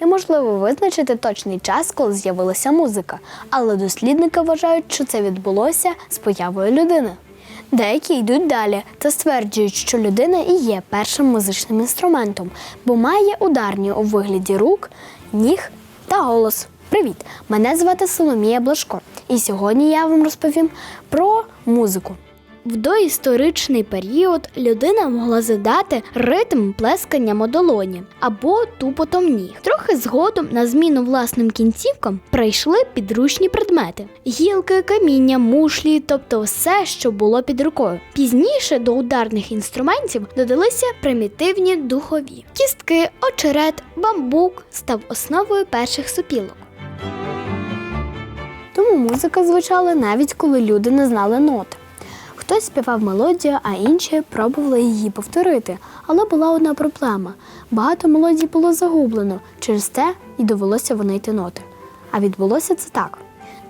Неможливо визначити точний час, коли з'явилася музика, але дослідники вважають, що це відбулося з появою людини. Деякі йдуть далі та стверджують, що людина і є першим музичним інструментом, бо має ударні у вигляді рук, ніг та голос. Привіт! Мене звати Соломія Блажко, і сьогодні я вам розповім про музику. В доісторичний період людина могла задати ритм плесканням у долоні або тупотом ніг. Трохи згодом на зміну власним кінцівкам прийшли підручні предмети: гілки, каміння, мушлі, тобто все, що було під рукою. Пізніше до ударних інструментів додалися примітивні духові. Кістки, очерет, бамбук став основою перших сопілок. Тому музика звучала навіть коли люди не знали ноти. Хтось співав мелодію, а інші пробували її повторити. Але була одна проблема: багато мелодій було загублено, через те і довелося вонити ноти. А відбулося це так: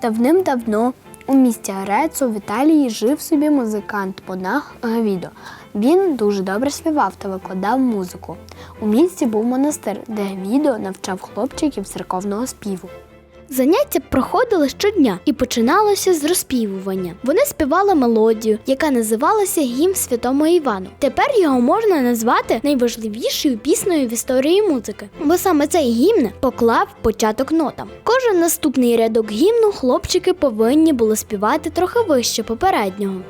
давним-давно у місті Арецу в Італії жив собі музикант Монах Гавідо. Він дуже добре співав та викладав музику. У місті був монастир, де Гавідо навчав хлопчиків церковного співу. Заняття проходили щодня і починалося з розпівування. Вони співали мелодію, яка називалася Гімн Святому Івану. Тепер його можна назвати найважливішою піснею в історії музики, бо саме цей гімн поклав початок нотам. Кожен наступний рядок гімну хлопчики повинні були співати трохи вище попереднього.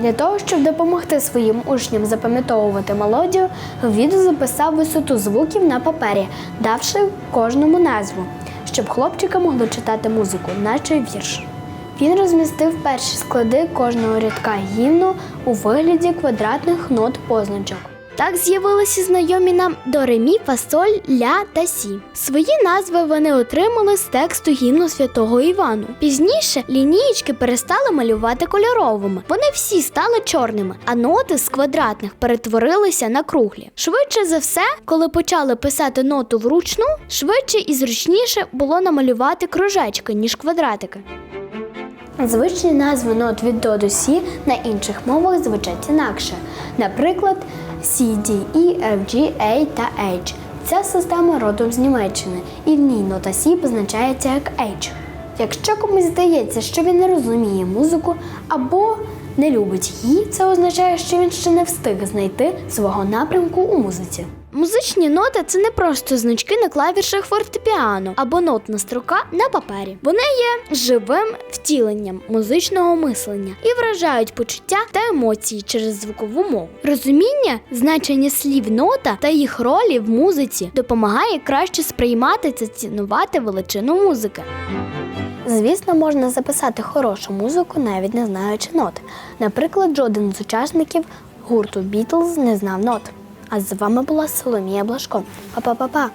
Для того, щоб допомогти своїм учням запам'ятовувати мелодію, Гвідо записав висоту звуків на папері, давши кожному назву, щоб хлопчики могли читати музику, наче вірш. Він розмістив перші склади кожного рядка гімну у вигляді квадратних нот позначок. Так з'явилися знайомі нам до ремі, фасоль, ля та сі. Свої назви вони отримали з тексту гімну святого Івану. Пізніше лінієчки перестали малювати кольоровими. Вони всі стали чорними, а ноти з квадратних перетворилися на круглі. Швидше за все, коли почали писати ноту вручну, швидше і зручніше було намалювати кружечки, ніж квадратики. Звичні назви нот від до до сі на інших мовах звучать інакше. Наприклад, C, D, E, F, G, A та H. Ця система родом з Німеччини, і в ній нота Сі позначається як H. Якщо комусь здається, що він не розуміє музику або не любить її, це означає, що він ще не встиг знайти свого напрямку у музиці. Музичні ноти це не просто значки на клавішах фортепіано або нотна строка на папері. Вони є живим втіленням музичного мислення і вражають почуття та емоції через звукову мову. Розуміння значення слів нота та їх ролі в музиці допомагає краще сприймати та цінувати величину музики. Звісно, можна записати хорошу музику, навіть не знаючи нот. Наприклад, жоден з учасників гурту Beatles не знав нот. А з вами була Соломія Блашко. Па-па-па-па!